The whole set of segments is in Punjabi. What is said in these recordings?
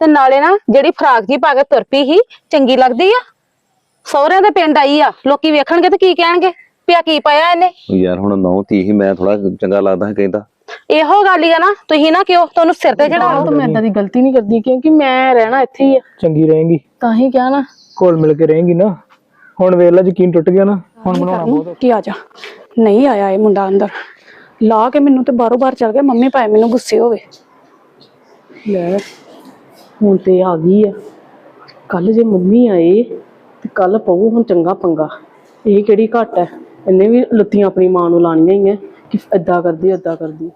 ਤੇ ਨਾਲੇ ਨਾ ਜਿਹੜੀ ਫਰਾਕ ਜੀ ਪਾ ਕੇ ਤੁਰ ਪਈ ਸੀ ਚੰਗੀ ਲੱਗਦੀ ਆ? ਸਹੁਰਿਆਂ ਦੇ ਪਿੰਡ ਆਈ ਆ ਲੋਕੀ ਵੇਖਣਗੇ ਤੇ ਕੀ ਕਹਿਣਗੇ? ਪਿਆ ਕੀ ਪਾਇਆ ਇਹਨੇ? ਯਾਰ ਹੁਣ ਨੌ ਧੀ ਹੀ ਮੈਂ ਥੋੜਾ ਚੰਗਾ ਲੱਗਦਾ ਹੈ ਕਹਿੰਦਾ। ਇਹੋ ਗੱਲ ਹੀ ਆ ਨਾ ਤੁਸੀਂ ਨਾ ਕਿਉਂ ਤੁਹਾਨੂੰ ਸਿਰ ਤੇ ਚੜਾ ਆਹ ਤਾਂ ਮੈਂ ਏਦਾਂ ਦੀ ਗਲਤੀ ਨਹੀਂ ਕਰਦੀ ਕਿਉਂਕਿ ਮੈਂ ਰਹਿਣਾ ਇੱਥੇ ਹੀ ਆ। ਚੰਗੀ ਰਹੇਗੀ। ਤਾਂ ਹੀ ਕਿਹਾ ਨਾ। ਕੋਲ ਮਿਲ ਕੇ ਰਹੇਗੀ ਨਾ। ਹੁਣ ਵੇਲਾ ਯਕੀਨ ਟੁੱਟ ਗਿਆ ਨਾ। ਹੁਣ ਬਣਾਉਣਾ ਬਹੁਤ ਕੀ ਆ ਜਾ। ਨਹੀਂ ਆਇਆ ਇਹ ਮੁੰਡਾ ਅੰਦਰ। ਲਾ ਕੇ ਮੈਨੂੰ ਤੇ ਬਾਰੋ ਬਾਰ ਚਲ ਗਿਆ ਮੰਮੀ ਪਾਏ ਮੈਨੂੰ ਗੁੱਸੇ ਹੋਵੇ। ਲੈ। ਹੁਣ ਤੇ ਆ ਗਈ ਆ। ਕੱਲ ਜੇ ਮੰਮੀ ਆਏ ਤੇ ਕੱਲ ਪਊ ਹੁਣ ਚੰਗਾ ਪੰਗਾ। ਇਹ ਕਿਹੜੀ ਘੱਟ ਹੈ ਇਹਨੇ ਵੀ ਲੱਤੀਆਂ ਆਪਣੀ ਮਾਂ ਨੂੰ ਲਾਣੀਆਂ ਹੀ ਐ ਕਿ ਏਦਾਂ ਕਰਦੀ ਏਦਾਂ ਕਰਦੀ।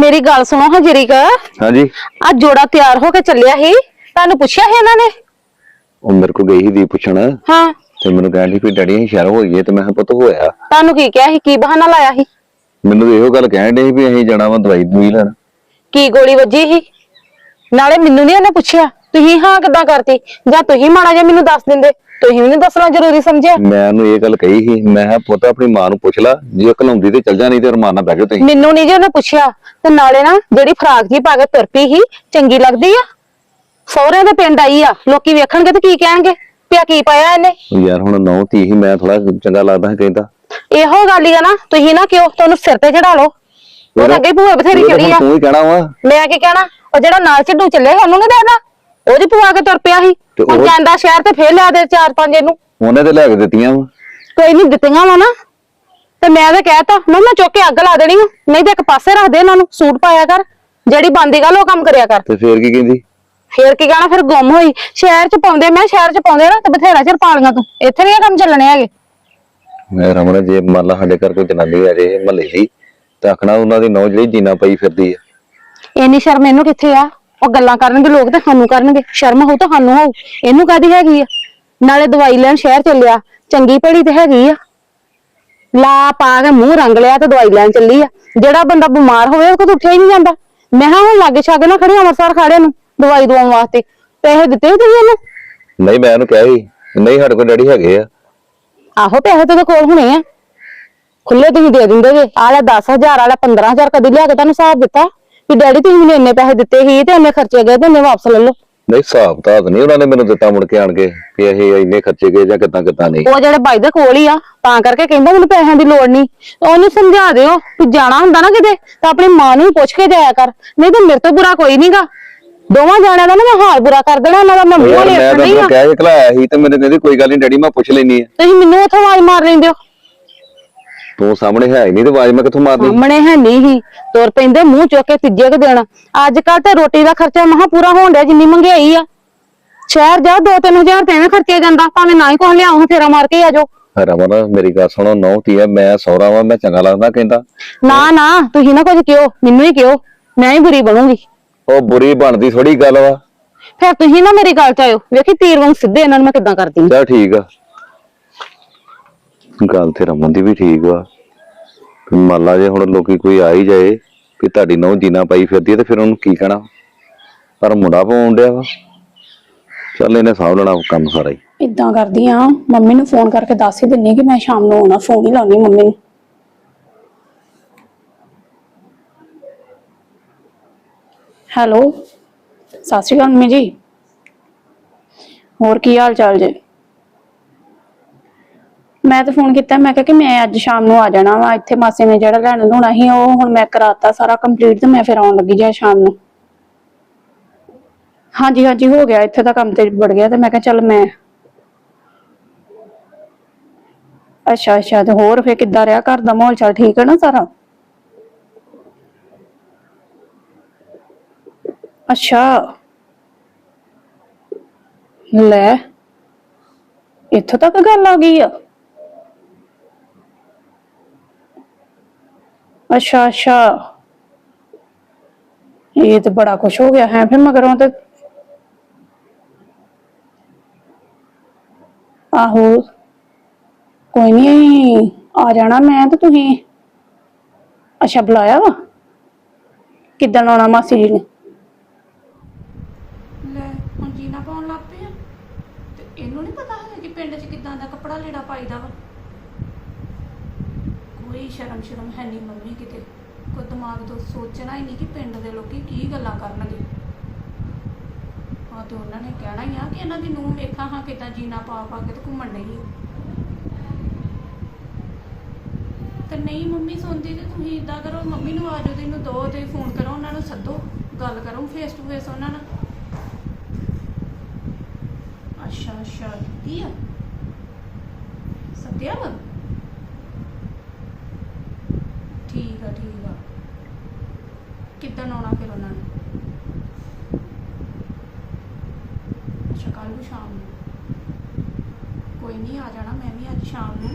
ਮੇਰੀ ਗੱਲ ਸੁਣੋ ਹਾਂ ਜਰੀਕਾ। ਹਾਂਜੀ। ਆ ਜੋੜਾ ਤਿਆਰ ਹੋ ਕੇ ਚੱਲਿਆ ਸੀ ਤੁਹਾਨੂੰ ਪੁੱਛਿਆ ਸੀ ਇਹਨਾਂ ਨੇ? ਉਹ ਮੇਰੇ ਕੋ ਗਈ ਸੀ ਦੀ ਪੁੱਛਣ। ਹਾਂ। ਤੇ ਮੈਨੂੰ ਕਹਿੰਦੀ ਵੀ ਡੈਡੀ ਅਸੀਂ ਸ਼ਹਿਰ ਹੋਈਏ ਤੇ ਮੈਂ ਕਿਹਾ ਪੁੱਤ ਹੋਇਆ। ਤੁਹਾਨੂੰ ਕੀ ਕਿਹਾ ਸੀ? ਕੀ ਬਹਾਨਾ ਲਾਇਆ ਸੀ? ਮੈਨੂੰ ਇਹੋ ਗੱਲ ਕਹਿਣ ਦੇ ਵੀ ਅਸੀਂ ਜਾਣਾ ਵਾ ਦਵਾਈ ਦੂਈ ਲੈਣ। ਕੀ ਗੋਲੀ ਵੱਜੀ ਸੀ? ਨਾਲੇ ਮੈਨੂੰ ਨਹੀਂ ਉਹਨੇ ਪੁੱਛਿਆ। ਤੁਸੀਂ ਹਾਂ ਕਿੱਦਾਂ ਕਰਤੀ? ਜਾਂ ਤੁਸੀਂ ਮਾੜਾ ਜਿਹਾ ਮੈਨੂੰ ਦੱਸ ਦਿੰਦੇ? ਤੁਸੀਂ ਵੀ ਨਹੀਂ ਦੱਸਣਾ ਜ਼ਰੂਰੀ ਸਮਝਿਆ? ਮੈਂ ਉਹਨੂੰ ਇਹ ਗੱਲ ਕਹੀ ਸੀ ਮੈਂ ਕਿਹਾ ਪੁੱਤ ਆਪਣੀ ਮਾਂ ਨੂੰ ਪੁੱਛ ਲੈ ਜੇ ਉਹ ਘਲਾਉਂਦੀ ਤੇ ਚੱਲ ਜਾ ਨਹੀਂ ਤੇ ਰਮਾਨ ਨਾਲ ਬਹਿ ਜਾਓ ਤੁਸੀਂ। ਮੈਨੂੰ ਨਹੀਂ ਜੇ ਉਹਨੇ ਪੁੱਛਿਆ। ਤੇ ਨਾਲੇ ਨਾ ਜਿਹੜੀ ਫਰਾਕ ਜੀ ਪਾ ਕੇ ਤੁਰ ਪਈ ਸੀ ਚੰਗੀ ਲੱਗਦੀ ਆ? ਸਹੁਰਿਆਂ ਦੇ ਪਿੰਡ ਆਈ ਆ। ਲੋਕੀ ਵੇਖਣਗੇ ਤੇ ਕੀ ਕਹਿਣਗੇ? ਪਿਆ ਕੀ ਪਾਇਆ ਇਹਨੇ? ਯਾਰ ਹੁਣ ਨੌ ਧੀ ਹੀ ਮੈਂ ਥੋੜਾ ਚੰਗਾ ਲੱਗਦਾ ਹੈ ਕਹਿੰਦਾ। ਇਹੋ ਗੱਲ ਹੀ ਆ ਨਾ ਤੁਸੀਂ ਨਾ ਕਿਉਂ ਤੁਹਾਨੂੰ ਸਿਰ ਤੇ ਚੜਾ ਲਓ। ਉਹ ਤਾਂ ਅੱਗੇ ਭੂਆ ਬਥੇਰੀ ਚੜੀ ਹੁਣ ਆ। ਤੂੰ ਹੀ ਕਹਿਣਾ ਵਾ। ਮੈਂ ਕੀ ਕਹਿਣਾ? ਉਹ ਜਿਹੜਾ ਨਾਲ ਛੱਡੂ ਚੱਲੇ ਉਹਨੂੰ ਨਹੀਂ ਦੇਣਾ? ਉਹਦੀ ਭੂਆ ਕੇ ਤੁਰ ਪਿਆ ਸੀ। ਤੇ ਹੁਣ ਉਹ- ਜਾਂਦਾ ਸ਼ਹਿਰ ਤੇ ਫੇਰ ਲਿਆ ਦੇ ਚਾਰ ਪੰਜ ਇਹਨੂੰ। ਉਹਨੇ ਤੇ ਲੈ ਕੇ ਦਿੱਤੀਆਂ ਵਾ। ਕੋਈ ਨਹੀਂ ਦਿੱਤੀਆਂ ਵਾ ਨਾ। ਤੇ ਮੈਂ ਤਾਂ ਕਹਿਤਾ ਮੈਂ ਮੈਂ ਚੁੱਕ ਕੇ ਅੱਗ ਲਾ ਦੇਣੀ ਆ। ਨਹੀਂ ਤੇ ਇੱਕ ਪਾਸੇ ਰੱਖ ਦੇ ਇਹਨਾਂ ਨੂੰ ਸੂਟ ਪਾਇਆ ਕਰ। ਜਿਹੜੀ ਬੰਦੀ ਗੱਲ ਉਹ ਕੰਮ ਕਰਿਆ ਕਰ। ਤੇ ਫੇਰ ਕੀ ਕਹਿੰਦੀ? ਫੇਰ ਕੀ ਕਹਿਣਾ? ਫਿਰ ਗੁੰਮ ਹੋਈ। ਸ਼ਹਿਰ ਚ ਪਾਉਂਦੇ ਮੈਂ ਸ਼ਹਿਰ ਚ ਪਾਉਂਦੇ ਨਾ ਤੇ ਬਥੇਰਾ ਚਿਰ ਪਾ ਲਈਆਂ ਤੂੰ। ਇੱਥੇ ਨਹੀਂ ਇਹ ਕੰਮ ਚੱਲਣੇ ਹੈਗੇ। ਮੈਂ ਰਮਣ ਜੇ ਮੰਨ ਲਾ ਸਾਡੇ ਘਰ ਕੋਈ ਜਨਾਨੀ ਆ ਜੇ ਮਹੱਲੇ ਦੀ ਤਾਂ ਆਖਣਾ ਉਹਨਾਂ ਦੀ ਨੌ ਜਿਹੜੀ ਜੀਨਾ ਪਈ ਫਿਰਦੀ ਆ। ਇੰਨੀ ਸ਼ਰਮ ਇਹਨੂੰ ਕਿੱਥੇ ਆ? ਉਹ ਗੱਲਾਂ ਕਰਨਗੇ ਲੋਕ ਤੇ ਸਾਨੂੰ ਕਰਨਗੇ। ਸ਼ਰਮ ਹੋਊ ਤਾਂ ਸਾਨੂੰ ਹੋਊ। ਇਹਨੂੰ ਕਾਦੀ ਹੈਗੀ ਆ? ਨਾਲੇ ਦਵਾਈ ਲੈਣ ਸ਼ਹਿਰ ਚੱਲਿਆ ਚੰਗੀ ਭਲੀ ਤੇ ਹੈਗੀ ਆ। ਲਾ ਪਾ ਕੇ ਮੂੰਹ ਰੰਗ ਲਿਆ ਤੇ ਦਵਾਈ ਲੈਣ ਚੱਲੀ ਆ। ਜਿਹੜਾ ਬੰਦਾ ਬਿਮਾਰ ਹੋਵੇ ਉਹ ਕਦੋਂ ਉੱਠਿਆ ਹੀ ਨਹੀਂ ਜਾਂਦਾ। ਮੈਂ ਹਾਂ ਹੁਣ ਲਾਗੇ ਛਾਗੇ ਨਾ ਖੜੀ ਅੰਮ੍ਰਿਤਸਰ ਖਾੜੇ ਨੂੰ ਦਵਾਈ ਦਵਾਉਣ ਵਾਸਤੇ। ਪੈਸੇ ਦਿੱਤੇ ਤੁਸੀਂ ਇਹਨੂੰ? ਨਹੀਂ ਮੈਂ ਉਹਨੂੰ ਕਿਹਾ ਸੀ ਨਹੀਂ ਸਾਡੇ ਕੋਲ ਡੈਡੀ ਹੈਗੇ ਆ। ਆਹੋ ਪੈਸੇ ਤੇ ਕੋਲ ਹੋਣੇ ਆ। ਖੁੱਲੇ ਤੁਸੀਂ ਦੇ ਦਿੰਦੇ ਜੇ ਆਹ ਲੈ 10000 ਵਾਲਾ 15000 ਕਦੀ ਲਿਆ ਕੇ ਤੁਹਾਨੂੰ ਹਿਸਾਬ ਦਿੱਤਾ। ਵੀ ਡੈਡੀ ਤੁਸੀਂ ਮੈਨੂੰ ਇੰਨੇ ਪੈਸੇ ਦਿੱਤੇ ਸੀ ਤੇ ਇੰਨੇ ਖਰਚੇ ਗਏ ਤੇ ਇੰਨੇ ਵਾਪਸ ਲੈ ਲਓ। ਨਹੀਂ ਹਿਸਾਬ ਤਾਂ ਨਹੀਂ ਉਹਨਾਂ ਨੇ ਮੈਨੂੰ ਦਿੱਤਾ ਮੁੜ ਕੇ ਆਣ ਕੇ ਵੀ ਇਹ ਇੰਨੇ ਖਰਚੇ ਗਏ ਜਾਂ ਕਿੱਦਾਂ ਕਿੱਦਾਂ ਨਹੀਂ। ਉਹ ਜਿਹੜੇ ਬਾਈ ਦੇ ਕੋਲ ਹੀ ਆ ਤਾਂ ਕਰਕੇ ਕਹਿੰਦਾ ਮੈਨੂੰ ਪੈਸਿਆਂ ਦੀ ਲੋੜ ਨਹੀਂ। ਉਹਨੂੰ ਸਮਝਾ ਦਿਓ ਕਿ ਜਾਣਾ ਹੁੰਦਾ ਨਾ ਕਿਤੇ ਤਾਂ ਆਪਣੀ ਮਾਂ ਨੂੰ ਵੀ ਪੁੱਛ ਕੇ ਜਾਇਆ ਕਰ। ਨਹੀਂ ਤਾਂ ਮੇਰੇ ਤੋਂ ਬੁਰਾ ਕੋਈ ਨਹੀਂਗਾ ਦੋਵਾਂ ਜਾਣਿਆਂ ਦਾ ਨਾ ਮੈਂ ਹਾਲ ਬੁਰਾ ਕਰ ਦੇਣਾ ਇਹਨਾਂ ਦਾ ਮੈਂ ਮੂੰਹ ਯਾਰ ਨਹੀਂ ਮੈਂ ਤਾਂ ਰੱਖਣੀ ਆ ਉਹਨੂੰ ਕਹਿ ਕੇ ਘਲਾਇਆ ਸੀ ਤੇ ਮੈਨੂੰ ਕਹਿੰਦੀ ਕੋਈ ਗੱਲ ਨਹੀਂ ਡੈਡੀ ਮੈਂ ਪੁੱਛ ਲੈਣੀ ਆ ਤੁਸੀਂ ਮੈਨੂੰ ਉੱਥੇ ਆਵਾਜ਼ ਮਾਰ ਲੈਂਦੇ ਹੋ? ਤੂੰ ਸਾਹਮਣੇ ਹੈ ਹੀ ਨਹੀਂ ਤੇ ਆਵਾਜ਼ ਮੈਂ ਕਿੱਥੋਂ ਮਾਰਨੀ? ਸਾਹਮਣੇ ਹੈ ਨਹੀਂ ਹੀ। ਤੁਰ ਪੈਂਦੇ ਮੂੰਹ ਚੁੱਕ ਕੇ ਤੀਜੇ ਕੁ ਦਿਨ। ਅੱਜ ਕੱਲ ਤੇ ਰੋਟੀ ਦਾ ਖਰਚਾ ਮਹਾ ਪੂਰਾ ਹੋਣ ਡਿਆ ਜਿੰਨੀ ਮਹਿੰਗਾਈ ਆ। ਸ਼ਹਿਰ ਜਾ 2-3000 ਤੇ ਐਵੇਂ ਖਰਚਿਆ ਜਾਂਦਾ ਭਾਵੇਂ ਨਾ ਹੀ ਕੁਛ ਲਿਆਉਂ ਫੇਰਾ ਮਾਰ ਕੇ ਹੀ ਆ ਜਾਓ। ਰਮਨ ਮੇਰੀ ਗੱਲ ਸੁਣੋ ਨੌ ਧੀ ਆ ਮੈਂ ਸੌਰਾ ਵਾਂ ਮੈਂ ਚੰਗਾ ਲੱਗਦਾ ਕਹਿੰਦਾ। ਨਾ ਨਾ ਤੁਸੀਂ ਨਾ ਕੁਝ ਕਿਉ ਮੈਨੂੰ ਹੀ ਕਿਉ ਮੈਂ ਹੀ ਬੁਰੀ ਬਣੂੰਗੀ। ਉਹ ਬੁਰੀ ਬਣਦੀ ਥੋੜੀ ਗੱਲ ਵਾ। ਫਿਰ ਤੁਸੀਂ ਨਾ ਮੇਰੀ ਗੱਲ ਚ ਆਇਓ। ਵੇਖੀ ਤੀਰ ਵਾਂਗ ਸਿੱਧੇ ਇਹਨਾਂ ਨੂੰ ਮੈਂ ਕਿੱਦਾਂ ਕਰਦੀ ਆਂ। ਚਲ ਠੀਕ ਆ। ਗੱਲ ਤੇ ਰਮਨ ਦੀ ਵੀ ਠੀਕ ਵਾ। ਵੀ ਮੰਨ ਲਾ ਜੇ ਹੁਣ ਲੋਕੀ ਕੋਈ ਆ ਹੀ ਜਾਏ ਕਿ ਤੁਹਾਡੀ ਨੌ ਜੀਨਾ ਪਾਈ ਫਿਰਦੀ ਆ ਤੇ ਫਿਰ ਉਹਨੂੰ ਕੀ ਕਹਿਣਾ? ਪਰ ਮੁੰਡਾ ਪਾਉਣ ਡਿਆ ਵਾ। ਚੱਲ ਇਹਨੇ ਸਾਂਭ ਲੈਣਾ ਕੰਮ ਸਾਰਾ ਹੀ। ਇਦਾਂ ਕਰਦੀ ਆ। ਮੰਮੀ ਨੂੰ ਫੋਨ ਕਰਕੇ ਦੱਸ ਹੀ ਦਿੰਨੀ ਕਿ ਮੈਂ ਸ਼ਾਮ ਨੂੰ ਆਉਣਾ। ਫੋਨ ਹੀ ਲਾਉਣੀ ਮੰਮੀ ਨੂੰ। ਹੈਲੋ, ਸਤਿ ਸ਼੍ਰੀ ਅਕਾਲ ਮੰਮੀ ਜੀ। ਹੋਰ ਕੀ ਹਾਲ ਚਾਲ ਜੇ? ਮੈਂ ਤਾਂ ਫੋਨ ਕੀਤਾ, ਮੈਂ ਕਿਹਾ ਕਿ ਮੈਂ ਅੱਜ ਸ਼ਾਮ ਨੂੰ ਆ ਜਾਣਾ ਵਾ, ਇੱਥੇ ਮਾਸੀ ਨੇ ਜਿਹੜਾ ਲੈਣ ਹੋਣਾ ਸੀ, ਉਹ ਹੁਣ ਮੈਂ ਕਰਾਤਾ ਸਾਰਾ ਕੰਪਲੀਟ ਤੇ ਮੈਂ ਫਿਰ ਆਉਣ ਲੱਗੀ ਜਾਂ ਸ਼ਾਮ ਨੂੰ। ਹਾਂਜੀ ਹਾਂਜੀ, ਹੋ ਗਿਆ, ਇੱਥੇ ਦਾ ਕੰਮ ਤੇ ਵੜ ਗਿਆ ਤੇ ਮੈਂ ਕਿਹਾ ਚੱਲ ਮੈਂ ਅੱਛਾ ਅੱਛਾ, ਤੇ ਹੋਰ ਫੇ ਕਿੱਦਾਂ ਰਿਹਾ? ਘਰ ਦਾ ਮਾਹੌਲ ਚਾਲ ਠੀਕ ਹੈ ਨਾ ਸਾਰਾ? ਅੱਛਾ। ਲੈ, ਇੱਥੋਂ ਤੱਕ ਗੱਲ ਆ ਗਈ ਆ। ਅੱਛਾ ਅੱਛਾ। ਇਹ ਤੇ ਬੜਾ ਕੁਛ ਹੋ ਗਿਆ ਹੈ, ਫਿਰ ਮਗਰੋਂ ਤੇ ਆਹੋ, ਕੋਈ ਨਹੀਂ ਆ ਜਾਣਾ ਮੈਂ ਤੇ ਤੁਸੀਂ। ਅੱਛਾ, ਬੁਲਾਇਆ ਵਾ? ਕਿੱਦਾਂ ਆਉਣਾ ਮਾਸੀ ਜੀ ਨੇ ਲੈ ਹੁਣ ਜੀਨਾ ਪਾਉਣ ਲੱਗ ਪਏ ਆ ਤੇ ਨਹੀਂ ਪਤਾ ਹੈ ਕਿ ਪਿੰਡ 'ਚ ਕਿੱਦਾਂ ਦਾ ਕੱਪੜਾ ਲੀੜਾ ਪਾਈਦਾ ਵਾ। ਕੋਈ ਸ਼ਰਮ ਸ਼ਰਮ ਹੈ ਨਹੀਂ ਮੰਮੀ ਕਿਤੇ। ਕੋਈ ਦਿਮਾਗ ਤੋਂ ਸੋਚਣਾ ਹੀ ਨਹੀਂ ਕਿ ਪਿੰਡ ਦੇ ਲੋਕੀ ਕੀ ਗੱਲਾਂ ਕਰਨਗੇ। ਹਾਂ, ਤੇ ਉਹਨਾਂ ਨੇ ਕਹਿਣਾ ਹੀ ਆ ਕਿ ਇਹਨਾਂ ਦੀ ਨੂੰਹ ਵੇਖਾਂ ਹਾਂ ਕਿਦਾਂ ਜੀਨਾ ਪਾ ਪਾ ਕੇ ਤੇ ਘੁੰਮਣ ਨਹੀਂ। ਆ। ਤੇ ਨਹੀਂ ਮੰਮੀ ਸੁਣਦੀ ਤੇ ਤੁਸੀਂ ਇਦਾਂ ਕਰੋ, ਮੰਮੀ ਨੂੰ ਆਜੋ ਤੇ ਇਹਨੂੰ ਦੋ ਤੇ ਫੋਨ ਕਰੋ, ਉਹਨਾਂ ਨੂੰ ਸੱਦੋ। ਗੱਲ ਕਰੋ ਫੇਸ ਟੂ ਫੇਸ ਉਹਨਾਂ ਨਾਲ। ਅੱਛਾ ਅੱਛਾ ਕੀ ਆ ਸੱਦਿਆ ਵਾ ਠੀਕ ਆ ਠੀਕ ਆ ਕਿੱਦਣ ਆਉਣਾ ਫਿਰ ਉਹਨਾਂ ਨੇ ਅੱਛਾ ਕੱਲ ਨੂੰ ਸ਼ਾਮ ਨੂੰ ਕੋਈ ਨਹੀਂ ਆ ਜਾਣਾ ਮੈਂ ਵੀ ਅੱਜ ਸ਼ਾਮ ਨੂੰ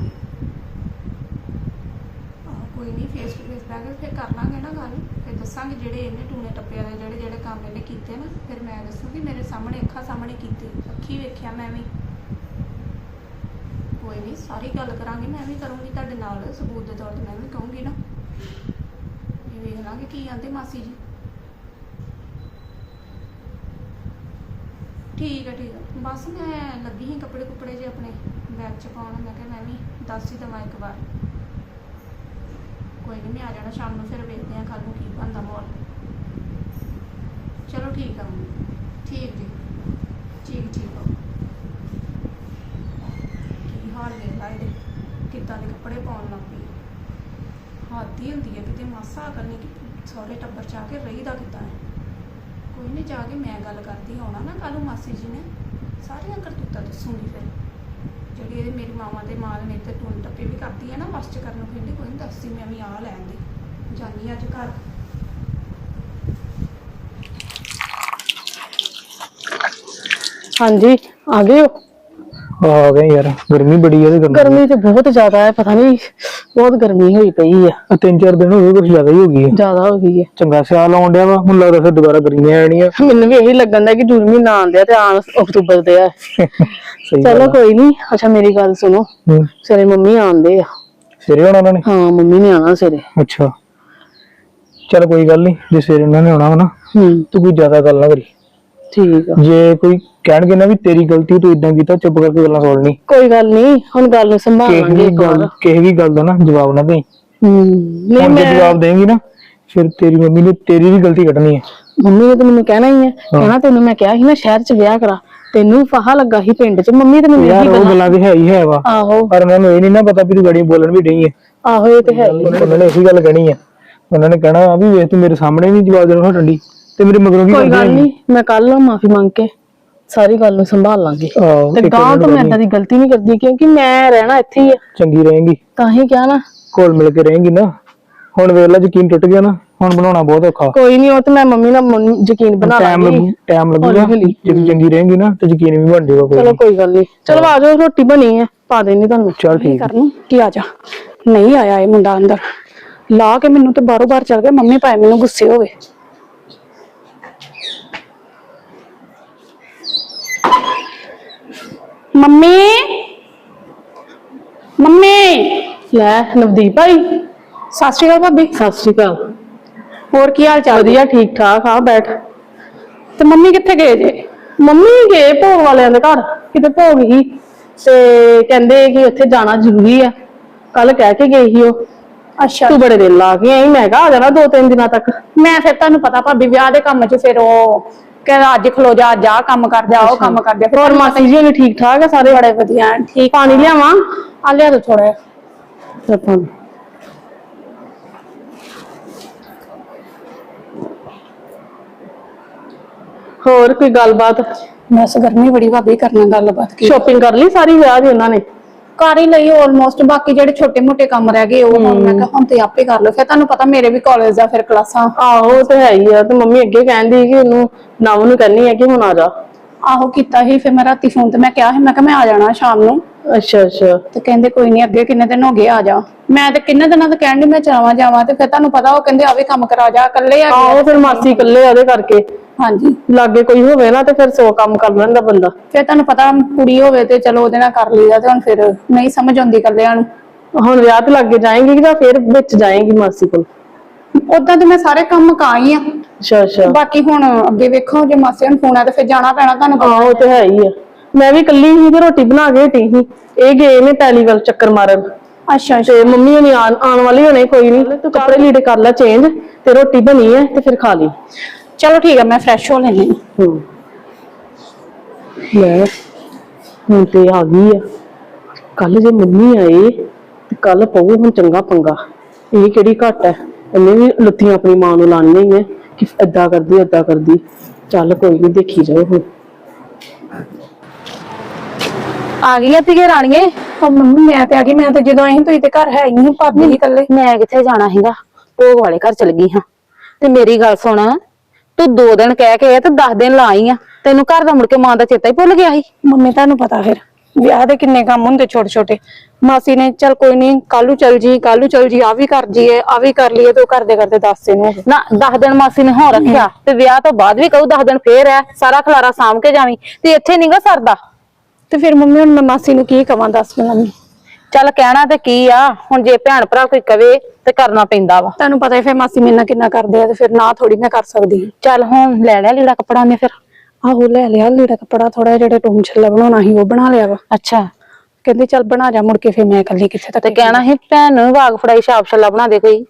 ਆਹ, ਕੋਈ ਨਹੀਂ ਫੇਸ ਟੂ ਫੇਸ ਬਹਿ ਕੇ ਫਿਰ ਕਰ ਲਾਂਗੇ ਨਾ ਗੱਲ ਫਿਰ ਦੱਸਾਂਗੇ ਜਿਹੜੇ ਇਹਨੇ ਟੂਣੇ ਟੱਪਿਆ ਦੇ ਜਿਹੜੇ ਜਿਹੜੇ ਕੰਮ ਇਹਨੇ ਕੀਤੇ ਨਾ, ਫਿਰ ਮੈਂ ਦੱਸੂਗੀ ਮੇਰੇ ਸਾਹਮਣੇ, ਅੱਖਾਂ ਸਾਹਮਣੇ ਕੀਤੇ, ਅੱਖੀ ਵੇਖਿਆ ਮੈਂ ਵੀ। ਕੋਈ ਨਹੀਂ ਸਾਰੀ ਗੱਲ ਕਰਾਂਗੇ, ਮੈਂ ਵੀ ਕਰੂੰਗੀ ਤੁਹਾਡੇ ਨਾਲ, ਸਬੂਤ ਦੇ ਤੌਰ ਤੇ ਮੈਂ ਵੀ ਕਹੂੰਗੀ ਨਾ। ਇਹ ਵੇਖ ਲਾਂਗੇ ਕੀ ਆਂਦੇ ਮਾਸੀ ਜੀ। ਠੀਕ ਹੈ ਠੀਕ ਹੈ ਬਸ ਮੈਂ ਲੱਗੀ ਸੀ ਕੱਪੜੇ ਕੁਪੜੇ ਜੇ ਆਪਣੇ ਬੈਗ ਚ ਪਾਉਣ, ਮੈਂ ਕਿਹਾ ਮੈਂ ਵੀ ਦੱਸ ਹੀ ਦਵਾਂ ਇੱਕ ਵਾਰ। ਕੋਈ ਨਹੀਂ ਮੈਂ ਆ ਜਾਣਾ, ਸ਼ਾਮ ਨੂੰ ਫਿਰ ਵੇਖਦੇ ਹਾਂ ਕੱਲ ਨੂੰ ਕੀ ਬਣਦਾ ਮਾਹੌਲ। ਚਲੋ ਠੀਕ ਆ ਠੀਕ ਜੀ। ਠੀਕ ਠੀਕ ਆ। ਕੀ ਹਾਲ ਵੇਖ ਲਾ ਇਹਦੇ? ਕਿੱਦਾਂ ਦੇ ਕੱਪੜੇ ਪਾਉਣ ਲੱਗ ਪਈ ਹੱਦ ਹੁੰਦੀ ਹੈ ਕਿਤੇ ਮਾਸਾ ਅਕਲ ਨਹੀਂ ਕਿ ਸਹੁਰੇ ਟੱਬਰ ਚ ਆ ਕੇ ਰਹੀਦਾ ਕਿੱਦਾਂ ਹੈ? ਕੋਈ ਨਹੀਂ ਜਾ ਕੇ ਮੈਂ ਗੱਲ ਕਰਦੀ ਹੋਣਾ ਨਾ ਕੱਲ੍ਹ ਨੂੰ ਮਾਸੀ ਜੀ ਨੇ। ਸਾਰੀਆਂ ਕਰਤੂਤਾਂ ਦੱਸੂਗੀ ਫਿਰ। ਜਿਹੜੀ ਇਹਦੇ ਮੇਰੀ ਮਾਵਾਂ ਦੇ ਮਾਲ ਨੇ ਤੇ ਟੁੰਨ ਟੱਪੇ ਵੀ ਕਰਦੀ ਹੈ ਨਾ ਬਸ ਚ ਕਰਨ ਨੂੰ ਕਹਿੰਦੀ, ਕੋਈ ਨਹੀਂ ਦੱਸਦੀ, ਮੈਂ ਵੀ ਆ ਲੈਣ ਦੀ। ਜਾਨੀ ਅੱਜ ਘਰ। ਹਾਂਜੀ, ਆ ਗਏ ਹੋ? ਆ ਗਏ ਯਾਰ ਗਰਮੀ ਬੜੀ ਹੈ ਤੇ ਗਰਮੀ ਗਰਮੀ ਤੇ ਬਹੁਤ ਜ਼ਿਆਦਾ ਹੈ ਪਤਾ ਨਹੀਂ ਬਹੁਤ ਗਰਮੀ ਹੋਈ ਪਈ ਆ। ਆਹ ਤਿੰਨ ਚਾਰ ਦਿਨ ਹੋ ਗਏ ਕੁਝ ਜ਼ਿਆਦਾ ਹੀ ਹੋ ਗਈ ਹੈ ਜ਼ਿਆਦਾ ਹੋ ਗਈ ਹੈ ਚੰਗਾ ਸਿਆਲ ਆਉਣ ਡਿਆ ਵਾ ਹੁਣ ਲੱਗਦਾ ਫਿਰ ਦੁਬਾਰਾ ਗਰਮੀਆਂ ਆਣੀਆਂ ਮੈਨੂੰ ਵੀ ਇਹੀ ਲੱਗਣ ਦਾ ਕਿ ਜੂਨ ਮਹੀਨਾ ਆਉਂਦਿਆ ਤੇ ਆਣ ਅਕਤੂਬਰ ਦੇ ਆ। ਸਹੀ ਚਲੋ ਆ। ਕੋਈ ਨਹੀਂ ਅੱਛਾ ਮੇਰੀ ਗੱਲ ਸੁਣੋ ਹੂੰ। ਸਵੇਰੇ ਮੰਮੀ ਆਉਂਦੇ ਆ। ਸਵੇਰੇ ਆਉਣਾ ਉਹਨਾਂ ਨੇ? ਹਾਂ ਮੰਮੀ ਨੇ ਆਣਾ ਸਵੇਰੇ। ਅੱਛਾ। ਚਲ ਕੋਈ ਗੱਲ ਨਹੀਂ ਜੇ ਸਵੇਰੇ ਉਹਨਾਂ ਨੇ ਆਉਣਾ ਵਾ ਨਾ ਹੂੰ। ਤੂੰ ਕੋਈ ਜ਼ਿਆਦਾ ਗੱਲ ਨਾ ਕਰੀ। ਠੀਕ ਆ। ਜੇ ਕੋਈ ਕਹਿਣਗੇ ਨਾ ਵੀ ਤੇਰੀ ਗਲਤੀ ਤੂੰ ਇਦਾਂ ਕੀਤਾ ਚੁੱਪ ਕਰਕੇ ਗੱਲਾਂ ਸੁਣ ਲਈ। ਕੋਈ ਗੱਲ ਨਹੀਂ ਹੁਣ ਗੱਲ ਨੂੰ ਕਿਸੇ ਸੰਭਾਲਾਂਗੇ ਵੀ ਇੱਕ ਵਾਰ। ਗੱਲ ਕਿਸੇ ਵੀ ਗੱਲ ਦਾ ਨਾ ਜਵਾਬ ਨਾ ਦੇਈਂ। ਹੂੰ ਨਹੀਂ ਹੁਣ ਜੇ ਮੈਂ ਜਵਾਬ ਦੇਂਗੀ ਨਾ ਫਿਰ ਤੇਰੀ ਮੰਮੀ ਨੇ ਤੇਰੀ ਵੀ ਗਲਤੀ ਕੱਢਣੀ ਹੈ ਮੰਮੀ ਨੇ ਤਾਂ ਮੈਨੂੰ ਕਹਿਣਾ ਹੀ ਹੈ। ਕਹਿਣਾ ਤੈਨੂੰ ਮੈਂ ਕਿਹਾ ਸੀ ਨਾ ਸ਼ਹਿਰ 'ਚ ਵਿਆਹ ਕਰਾ। ਤੈਨੂੰ ਫਾਹਾ ਲੱਗਾ ਸੀ ਪਿੰਡ 'ਚ। ਮੰਮੀ ਤੇ ਮੈਨੂੰ ਯਾਰ ਇਹੀ ਉਹ ਗੱਲਾਂ ਗੱਲਾਂ ਤੇ ਹੈ ਹੀ ਹੈ ਵਾ। ਆਹੋ। ਪਰ ਉਹਨਾਂ ਨੂੰ ਇਹ ਨਹੀਂ ਨਾ ਪਤਾ ਵੀ ਤੂੰ ਗੜੀ ਬੋਲਣ ਵੀ ਡਈ ਹੈ ਆਹੋ ਇਹ ਤੇ ਹੈ ਹੀ ਆ। ਉਹਨਾਂ ਨੇ ਇਹੀ ਗੱਲ ਕਹਿਣੀ ਆ। ਉਹਨਾਂ ਨੇ ਕਹਿਣਾ ਵੀ ਵੇਖ ਤੂੰ ਮੇਰੇ ਸਾਹਮਣੇ ਨਹੀਂ ਜਵਾਬ ਦੇਣਾ ਹਟੰਡੀ ਤੇ ਮੇਰੇ ਮਗਰੋਂ ਕੀ ਕੋਈ ਗੱਲ? ਨਹੀਂ ਮੈਂ ਕੱਲ ਮਾਫੀ ਮੰਗ ਕੇ ਸਾਰੀ ਗੱਲ ਨੂੰ ਸੰਭਾਲ ਲਾਂਗੀ। ਆਹੋ, ਤੇ ਇੱਕ ਗਾਂ ਤੋਂ ਮੈਂ ਏਦਾਂ ਦੀ ਗਲਤੀ ਨਹੀਂ ਕਰਦੀ ਕਿਉਂਕਿ ਮੈਂ ਰਹਿਣਾ ਇੱਥੇ ਹੀ ਆ। ਚੰਗੀ ਰਹੇਗੀ। ਤਾਂ ਹੀ ਕਿਹਾ ਨਾ। ਕੋਲ ਮਿਲ ਕੇ ਰਹੇਗੀ ਨਾ। ਹੁਣ ਵੇਖ ਲੈ ਯਕੀਨ ਟੁੱਟ ਗਿਆ ਨਾ। ਹੁਣ ਬਣਾਉਣਾ ਬਹੁਤ ਔਖਾ। ਕੋਈ ਨਹੀਂ ਉਹ ਤੇ ਮੈਂ ਮੰਮੀ ਨਾਲ ਮੰਨ- ਯਕੀਨ ਬਣਾ ਟਾਈਮ ਲਾਂਗੀ। ਲੱਗੂ ਟਾਈਮ ਲੱਗੂਗਾ। ਹੌਲੀ ਹੌਲੀ। ਜੇ ਤੂੰ ਚੰਗੀ ਰਹੇਗੀ ਨਾ ਤੇ ਯਕੀਨ ਵੀ ਬਣ ਜਾਊਗਾ ਕੋਈ ਚਲੋ ਕੋਈ ਗੱਲ ਨਹੀਂ। ਚਲੋ ਆ ਜਾਓ ਰੋਟੀ ਬਣੀ ਹੈ ਪਾ ਦੇਣੀ ਤੁਹਾਨੂੰ। ਚੱਲ ਠੀਕ ਕਰਨ? ਕੀ ਆ ਜਾ। ਨਹੀਂ ਆਇਆ ਇਹ ਮੁੰਡਾ ਅੰਦਰ। ਲਾ ਕੇ ਮੈਨੂੰ ਤੇ ਬਾਰੋ ਬਾਰ ਚਲ ਗਿਆ। ਮੰਮੀ ਪਾਏ ਮੈਨੂੰ ਗੁੱਸੇ ਹੋਵੇ। ਮੰਮੀ। ਮੰਮੀ। ਲੈ ਨਵਦੀਪ ਭਾਈ। ਸਤਿ ਸ਼੍ਰੀ ਅਕਾਲ ਭਾਬੀ। ਸਤਿ ਸ਼੍ਰੀ ਅਕਾਲ। ਹੋਰ ਕੀ ਹਾਲ ਚਾਲ? ਵਧੀਆ ਠੀਕ ਠਾਕ ਆ ਬੈਠ। ਤੇ ਮੰਮੀ ਕਿੱਥੇ ਗਏ ਜੇ? ਮੰਮੀ ਗਏ ਭੋਗ ਵਾਲਿਆਂ ਦੇ ਘਰ ਕਿਤੇ ਭੋਗ ਹੀ। ਤੇ ਕਹਿੰਦੇ ਕਿ ਉੱਥੇ ਜਾਣਾ ਜ਼ਰੂਰੀ ਆ। ਕੱਲ ਕਹਿ ਕੇ ਗਈ ਸੀ ਉਹ। ਅੱਛਾ। ਤੂੰ ਬੜੇ ਦਿਨ ਲਾ ਕੇ ਆਈ ਮੈਂ ਕਿਹਾ ਆ ਜਾਣਾ ਦੋ ਤਿੰਨ ਦਿਨਾਂ ਤੱਕ। ਮੈਂ ਫਿਰ ਤੁਹਾਨੂੰ ਪਤਾ ਭਾਬੀ ਵਿਆਹ ਦੇ ਕੰਮ 'ਚ ਫਿਰ ਉਹ ਕਹਿੰਦਾ ਅੱਜ ਖਲੋ ਜਾ ਅੱਜ ਆਹ ਕੰਮ ਕਰ ਜਾ ਉਹ ਕੰਮ ਕਰ ਜਾ। ਫਿਰ ਹੋਰ ਮਾਸੀ ਜੀ ਹੋਣੀ ਠੀਕ ਠਾਕ ਆ ਸਾਰੇ ਬੜੇ ਵਧੀਆ ਠੀਕ ਪਾਣੀ ਲਿਆਵਾਂ? ਆ ਲਿਆ ਦੋ ਥੋੜਾ ਆਪਾਂ ਹੋਰ ਕੋਈ ਗੱਲਬਾਤ? ਬਸ ਗਰਮੀ ਬੜੀ ਭਾਬੀ ਕਰਨਾ ਗੱਲਬਾਤ ਕੀ? ਸ਼ਾਪਿੰਗ ਕਰ ਲਈ ਸਾਰੀ ਵਿਆਹ ਦੀ ਉਹਨਾਂ ਨੇ? ਕਰ ਹੀ ਲਈ ਆਲਮੋਸਟ ਬਾਕੀ ਜਿਹੜੇ ਛੋਟੇ ਮੋਟੇ ਕੰਮ ਰਹਿ ਗਏ ਉਹ ਹੁਣ ਮੈਂ ਕਿਹਾ ਹੁਣ ਤੇ ਆਪੇ ਕਰ ਲਓ। ਫਿਰ ਤੁਹਾਨੂੰ ਪਤਾ ਮੇਰੇ ਵੀ ਕਾਲਜ ਦਾ ਫਿਰ ਕਲਾਸਾਂ। ਆਹੋ ਉਹ ਤੇ ਹੈ ਹੀ ਆ। ਤੇ ਮੰਮੀ ਅੱਗੇ ਕਹਿੰਦੀ ਕਿ ਉਹਨੂੰ ਨਵ ਨੂੰ ਕਹਿੰਨੀ ਆ ਕਿ ਹੁਣ ਆ ਜਾ। ਆਹੋ ਕੀਤਾ ਸੀ ਫਿਰ ਮੈਂ ਰਾਤੀ ਫੋਨ ਤੇ ਮੈਂ ਕਿਹਾ ਸੀ ਮੈਂ ਕਿਹਾ ਮੈਂ ਆ ਜਾਣਾ ਸ਼ਾਮ ਨੂੰ। ਅੱਛਾ ਅੱਛਾ। ਤੇ ਕਹਿੰਦੇ ਕੋਈ ਨਹੀਂ ਅੱਗੇ ਕਿੰਨੇ ਦਿਨ ਹੋ ਗਏ ਆ ਜਾ। ਮੈਂ ਤੇ ਕਿੰਨੇ ਦਿਨਾਂ ਤੋਂ ਕਹਿਣ ਦੀ ਮੈਂ ਜਾਵਾਂ ਜਾਵਾਂ ਤੇ ਫਿਰ ਤੁਹਾਨੂੰ ਪਤਾ ਉਹ ਕਹਿੰਦੇ ਆ ਵੀ ਕੰਮ ਕਰਾ ਜਾ ਇਕੱਲੇ ਆ ਆਹੋ ਫਿਰ ਮਾਸੀ ਇਕੱਲੇ ਆ ਉਹਦੇ ਕਰਕੇ। ਹਾਂਜੀ। ਲਾਗੇ ਕੋਈ ਹੋਵੇ ਨਾ ਤੇ ਫਿਰ ਸੌ ਕੰਮ ਕਰ ਲੈਂਦਾ ਬੰਦਾ। ਫਿਰ ਤੁਹਾਨੂੰ ਪਤਾ ਕੁੜੀ ਹੋਵੇ ਤੇ ਚਲੋ ਉਹਦੇ ਨਾਲ ਕਰ ਲਈਦਾ ਤੇ ਹੁਣ ਫਿਰ ਨਹੀਂ ਸਮਝ ਆਉਂਦੀ ਇਕੱਲਿਆਂ ਨੂੰ। ਹੁਣ ਵਿਆਹ ਤੇ ਲੱਗੇ ਜਾਏਂਗੀ ਕਿ ਜਾਂ ਫਿਰ ਵਿੱਚ ਜਾਏਂਗੀ ਮਾਸੀ ਕੋਲ? ਉਦਾਂ ਤੇ ਮੈਂ ਸਾਰੇ ਕੰਮ ਮੁਕਾਈ ਆ। ਅੱਛਾ ਅੱਛਾ। ਬਾਕੀ ਹੁਣ ਅੱਗੇ ਵੇਖੋ ਜੇ ਮਾਸੇ ਨੂੰ ਫੋਨ ਆ ਤੇ ਫਿਰ ਜਾਣਾ ਪੈਣਾ ਤੁਹਾਨੂੰ ਪਤਾ ਆਹੋ ਉਹ ਤੇ ਹੈ ਹੀ ਆ। ਮੈਂ ਵੀ ਇਕੱਲੀ ਹੀ ਤੇ ਰੋਟੀ ਬਣਾ ਕੇ ਹਟੀ ਸੀ। ਇਹ ਗਏ ਨੇ ਪੈਲੀ ਵੱਲ ਚੱਕਰ ਮਾਰਨ। ਅੱਛਾ ਤੇ ਮੰਮੀ ਹੁਣੀ ਆਉਣ ਆਉਣ ਵਾਲੀ ਹੋਣੇ ਕੋਈ ਨਹੀਂ ਤੂੰ ਕੱਪੜੇ ਲੀੜੇ ਕਰ ਲੈ ਚੇਂਜ ਤੇ ਰੋਟੀ ਬਣੀ ਹੈ ਤੇ ਫਿਰ ਖਾ ਲਈ। ਚਲੋ ਠੀਕ ਆ ਮੈਂ ਫਰੈਸ਼ ਹੋ ਲੈਣੀ ਹੂੰ। ਲੈ ਹੁਣ ਤੇ ਆ ਗਈ ਆ। ਕੱਲ ਜੇ ਮੰਮੀ ਆਏ ਤੇ ਕੱਲ ਪਊ ਹੁਣ ਚੰਗਾ ਪੰਗਾ। ਇਹ ਕਿਹੜੀ ਘੱਟ ਹੈ? ਇਹਨੇ ਵੀ ਲੱਤੀਆਂ ਆਪਣੀ ਮਾਂ ਨੂੰ ਲਾਣੀਆਂ ਹੀ ਹੈ ਕਿ ਏਦਾਂ ਕਰਦੀ ਏਦਾਂ ਕਰਦੀ। ਚੱਲ ਕੋਈ ਨਹੀਂ ਦੇਖੀ ਜਾਓ ਹੁਣ। ਆ ਗਈਆਂ ਤੀਗੇ ਰਾਣੀਏ? ਉਹ ਮੰਮੀ ਮੈਂ ਤੇ ਆ ਗਈ ਮੈਂ ਤੇ ਜਦੋਂ ਆਈ ਤੁਸੀਂ ਤੇ ਘਰ ਹੈ ਹੀ ਨਹੀਂ ਭਾਬੀ ਹੀ ਇਕੱਲੇ। ਮੈਂ ਕਿੱਥੇ ਜਾਣਾ ਹੈਗਾ ਭੋਗ ਵਾਲੇ ਘਰ ਚਲ ਗਈ ਹਾਂ। ਤੇ ਮੇਰੀ ਗੱਲ ਸੁਣ ਤੂੰ ਦੋ ਦਿਨ ਕਹਿ ਕੇ ਤੇ 10 ਦਿਨ ਲਾ ਆਈ ਆ। ਤੈਨੂੰ ਘਰ ਦਾ ਮੁੜ ਕੇ ਮਾਂ ਦਾ ਚੇਤਾ ਹੀ ਭੁੱਲ ਗਿਆ ਸੀ। ਮੰਮੀ ਤੁਹਾਨੂੰ ਪਤਾ ਫਿਰ ਵਿਆਹ ਦੇ ਕਿੰਨੇ ਕੰਮ ਹੁੰਦੇ ਛੋਟੇ ਛੋਟੇ ਮਾਸੀ ਨੇ ਚਲ ਕੋਈ ਨਹੀਂ ਕੱਲੂ ਚਲ ਜੀ ਕੱਲੂ ਚਲ ਜੀ ਆ ਵੀ ਕਰ ਜੀਏ ਆ ਵੀ ਕਰ ਲਈਏ ਤੇ ਉਹ ਕਰਦੇ ਕਰਦੇ ਦੱਸ ਦਿਨ ਹੋ ਗਏ। ਨਾ 10 ਦਿਨ ਮਾਸੀ ਨੇ ਹੋ ਰੱਖਿਆ ਤੇ ਵਿਆਹ ਤੋਂ ਬਾਅਦ ਵੀ ਕਹੂ 10 ਦਿਨ ਫੇਰ ਐ ਸਾਰਾ ਖਲਾਰਾ ਸਾਂਭ ਕੇ ਜਾਵੀਂ। ਤੇ ਇੱਥੇ ਨਹੀਂਗਾ ਸਰਦਾ। ਤੇ ਫਿਰ ਮੰਮੀ ਹੁਣ ਮੈਂ ਮਾਸੀ ਨੂੰ ਕੀ ਕਵਾਂ ਦੱਸ ਮੈਨੂੰ ਚੱਲ ਕਹਿਣਾ ਤੇ ਕੀ ਆ ਹੁਣ ਜੇ ਭੈਣ ਭਰਾ ਕੋਈ ਕਵੇ ਤੇ ਕਰਨਾ ਪੈਂਦਾ ਵਾ। ਤੁਹਾਨੂੰ ਪਤਾ ਹੀ ਫਿਰ ਮਾਸੀ ਮੇਰੇ ਨਾਲ ਕਿੰਨਾ ਕਰਦੇ ਆ ਤੇ ਫਿਰ ਨਾ ਥੋੜੀ ਮੈਂ ਕਰ ਸਕਦੀ। ਚੱਲ ਹੁਣ ਲੈ ਲਿਆ ਲੀੜਾ ਕੱਪੜਾ ਨੇ ਫਿਰ। ਆਹੋ ਲੈ ਲਿਆ ਲੀੜਾ ਕੱਪੜਾ ਥੋੜਾ ਜਿਹੜਾ ਟੂਮ ਛੱਲਾ ਬਣਾਉਣਾ ਸੀ ਉਹ ਬਣਾ ਲਿਆ ਵਾ। ਅੱਛਾ। ਕਹਿੰਦੇ ਚੱਲ ਬਣਾ ਜਾ ਮੁੜ ਕੇ ਫਿਰ ਮੈਂ ਇਕੱਲੀ ਕਿੱਥੇ ਤੱਕ ਤੇ ਕਹਿਣਾ ਸੀ ਭੈਣ ਨੂੰ ਵਾਗ ਫੜਾਈ ਛਾਪ ਛੱਲਾ ਬਣਾ ਦੇ ਕੋਈ।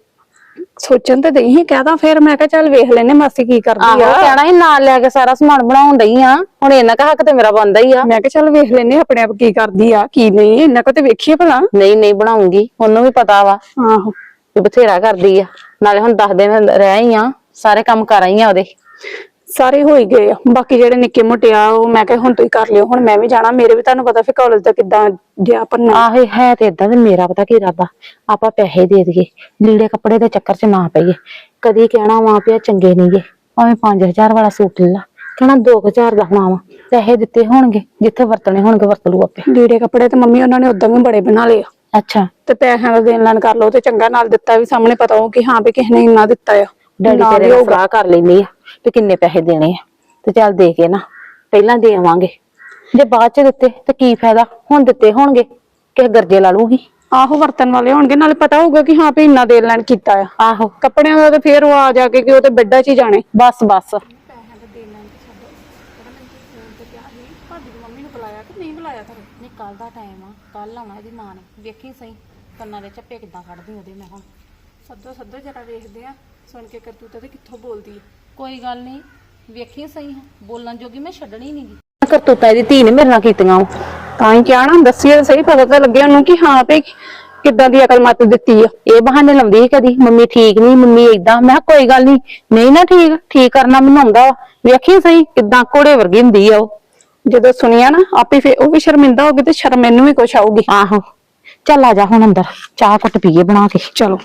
ਸੋਚਣ ਤੇ ਦਈ ਹੀ ਕਹਦਾ ਫਿਰ ਮੈਂ ਕਿਹਾ ਚੱਲ ਵੇਖ ਲੈਨੇ ਮਾਸੀ ਕੀ ਕਰਦੀ ਆਹੋ ਆ ਕਹਿਣਾ ਸੀ ਨਾਲ ਲੈ ਕੇ ਸਾਰਾ ਸਮਾਨ ਬਣਾਉਣ ਡਈ ਆ। ਹੁਣ ਇਹਨਾਂ ਕਾ ਹੱਕ ਤੇ ਮੇਰਾ ਬੰਦਾ ਹੀ ਆ। ਮੈਂ ਕਿਹਾ ਚੱਲ ਵੇਖ ਲੈਨੇ ਆਪਣੇ ਆਪ ਕੀ ਕਰਦੀ ਆ ਕੀ ਨਹੀਂ ਇਹਨਾਂ ਕੋ ਤੇ ਵੇਖੀਏ ਭਲਾ। ਨਹੀਂ ਨਹੀਂ ਬਣਾਉਂਗੀ ਉਹਨੂੰ ਵੀ ਪਤਾ ਵਾ ਆਹੋ। ਵੀ ਬਥੇਰਾ ਕਰਦੀ ਆ। ਨਾਲੇ ਹੁਣ 10 ਦਿਨ ਰਹਿ ਹੀ ਆ ਸਾਰੇ ਕੰਮ ਕਰ ਆਈ ਆ ਉਹਦੇ। ਸਾਰੇ ਹੋ ਹੀ ਗਏ ਆ। ਬਾਕੀ ਜਿਹੜੇ ਨਿੱਕੇ ਮੋਟੇ ਆ ਉਹ ਮੈਂ ਕਿਹਾ ਹੁਣ ਤੁਸੀਂ ਕਰ ਲਿਓ ਹੁਣ ਮੈਂ ਵੀ ਜਾਣਾ ਮੇਰੇ ਵੀ ਤੁਹਾਨੂੰ ਪਤਾ ਫਿਰ ਕਾਲਜ ਦਾ ਕਿੱਦਾਂ ਗਿਆ ਪੰਨਾ ਆਹੇ ਹੈ ਤੇ ਇਦਾਂ ਤੇ ਮੇਰਾ ਪਤਾ ਕੀ ਇਰਾਦਾ। ਆਪਾਂ ਪੈਸੇ ਦੇ ਦਈਏ ਲੀੜੇ ਕੱਪੜੇ ਦੇ ਚੱਕਰ 'ਚ ਨਾ ਪਈਏ। ਕਦੀ ਕਹਿਣਾ ਵਾ ਪਿਆ ਚੰਗੇ ਨਹੀਂਗੇ ਭਾਵੇਂ 5000 ਵਾਲਾ ਸੂਟ ਲੈ ਲਾ ਕਹਿਣਾ 2000 ਦਾ ਹੋਣਾ ਵਾ। ਪੈਸੇ ਦਿੱਤੇ ਹੋਣਗੇ ਜਿੱਥੇ ਵਰਤਣੇ ਹੋਣਗੇ ਵਰਤ ਲੂ ਆਪੇ। ਲੀੜੇ ਕੱਪੜੇ ਤੇ ਮੰਮੀ ਉਹਨਾਂ ਨੇ ਉਦਾਂ ਵੀ ਬੜੇ ਬਣਾ ਲਏ ਆ। ਅੱਛਾ। ਤੇ ਪੈਸਿਆਂ ਦਾ ਦੇਣ ਲੈਣ ਕਰ ਲਓ ਤੇ ਚੰਗਾ ਨਾਲ ਦਿੱਤਾ ਵੀ ਸਾਹਮਣੇ ਪਤਾ ਹੋ ਕਿ ਹਾਂ ਵੀ ਕਿਸੇ ਨੇ ਇੰਨਾ ਦਿੱਤਾ ਆ। ਡੈਡੀ ਤੇਰੇ ਨਾਲ। ਸਲਾਹ ਕਰ ਲੈਣੀ ਆ। ਤੇ ਕਿੰਨੇ ਪੈਸੇ ਦੇਣੇ ਆ। ਤੇ ਚੱਲ ਦੇ ਕੇ ਨਾ ਪਹਿਲਾਂ ਦੇ ਆਵਾਂਗੇ। ਜੇ ਬਾਅਦ ਚ ਦਿੱਤੇ ਤੇ ਕੀ ਫਾਇਦਾ? ਹੁਣ ਦਿੱਤੇ ਹੋਣਗੇ। ਕਿਸੇ ਗਰਜੇ ਲਾ ਲੂਗੀ ਆਹੋ ਵਰਤਨ ਵਾਲੇ ਹੋਣਗੇ। ਨਾਲੇ ਪਤਾ ਹੋਊਗਾ ਕਿ ਹਾਂ ਵੀ ਇੰਨਾ ਦੇਣ ਲੈਣ ਕੀਤਾ ਆ। ਆਹੋ। ਕੱਪੜਿਆਂ ਦਾ ਤੇ ਫੇਰ ਉਹ ਆ ਜਾ ਕੇ ਕਿ ਉਹ ਤੇ ਬੈੱਡਾਂ 'ਚ ਹੀ ਜਾਣੇ। ਬਸ ਬਸ। ਭਾਬੀ ਦੀ ਮੰਮੀ ਨੂੰ ਬੁਲਾਇਆ ਕਿ ਨਹੀਂ ਬੁਲਾਇਆ ਘਰੇ ਨਹੀਂ ਕੱਲ ਦਾ ਟਾਈਮ ਆ ਕੱਲ ਆਉਣਾ ਇਹਦੀ ਮਾਂ ਨੇ ਵੇਖੀ ਸਹੀ ਕੰਨਾਂ ਦੇ ਚੱਪੇ ਕਿੱਦਾਂ ਕੱਢਦੀ ਉਹਦੇ ਮੈਂ ਹੁਣ ਸੱਦੋ ਸੱਦੋ ਜਰਾ ਵੇਖਦੇ ਆ। ਸੁਣ ਕੇ ਕਰਤੂਤਾ ਤੇ ਕਿੱਥੋਂ ਬੋਲਦੀ ਹੈ ਕੋਈ ਗੱਲ ਨਹੀਂ ਵੇਖੀ ਸਹੀ ਬੋਲਣ ਜੋਗੀ ਮੈਂ ਛੱਡਣੀ ਨਹੀਂਗੀ ਕਰਤੂਤਾ ਇਹਦੀ ਧੀ ਨੇ ਮੇਰੇ ਨਾਲ ਕੀਤੀਆਂ ਵਾਂ। ਤਾਂ ਹੀ ਕਿਹਾ ਨਾ ਦੱਸੀਏ ਤਾਂ ਸਹੀ ਪਤਾ ਤਾਂ ਲੱਗਿਆ ਉਹਨੂੰ ਕਿ ਹਾਂ ਵੀ ਕਿੱਦਾਂ ਦੀ ਅਕਲ ਮੱਤ ਦਿੱਤੀ ਆ। ਇਹ ਬਹਾਨੇ ਲਾਉਂਦੀ ਸੀ ਕਦੀ ਮੰਮੀ ਠੀਕ ਨਹੀਂ ਮੰਮੀ ਏਦਾਂ। ਮੈਂ ਕਿਹਾ ਕੋਈ ਗੱਲ ਨਹੀਂ ਨਹੀਂ ਨਾ ਠੀਕ ਠੀਕ ਕਰਨਾ ਮੈਨੂੰ ਆਉਂਦਾ ਵਾ। ਵੇਖੀ ਸਹੀ ਕਿੱਦਾਂ ਘੋੜੇ ਵਰਗੀ ਹੁੰਦੀ ਆ ਉਹ। ਜਦੋਂ ਸੁਣਿਆ ਨਾ ਆਪੇ ਫੇ ਉਹ ਵੀ ਸ਼ਰਮਿੰਦਾ ਹੋ ਗਈ ਤੇ ਸ਼ਰਮ ਮੈਨੂੰ ਵੀ ਕੁਛ ਆਊਗੀ। ਆਹੋ ਚੱਲ ਆ ਜਾ ਹੁਣ ਅੰਦਰ ਚਾਹ ਘੁੱਟ ਪੀਏ ਬਣਾ ਕੇ। ਚਲੋ।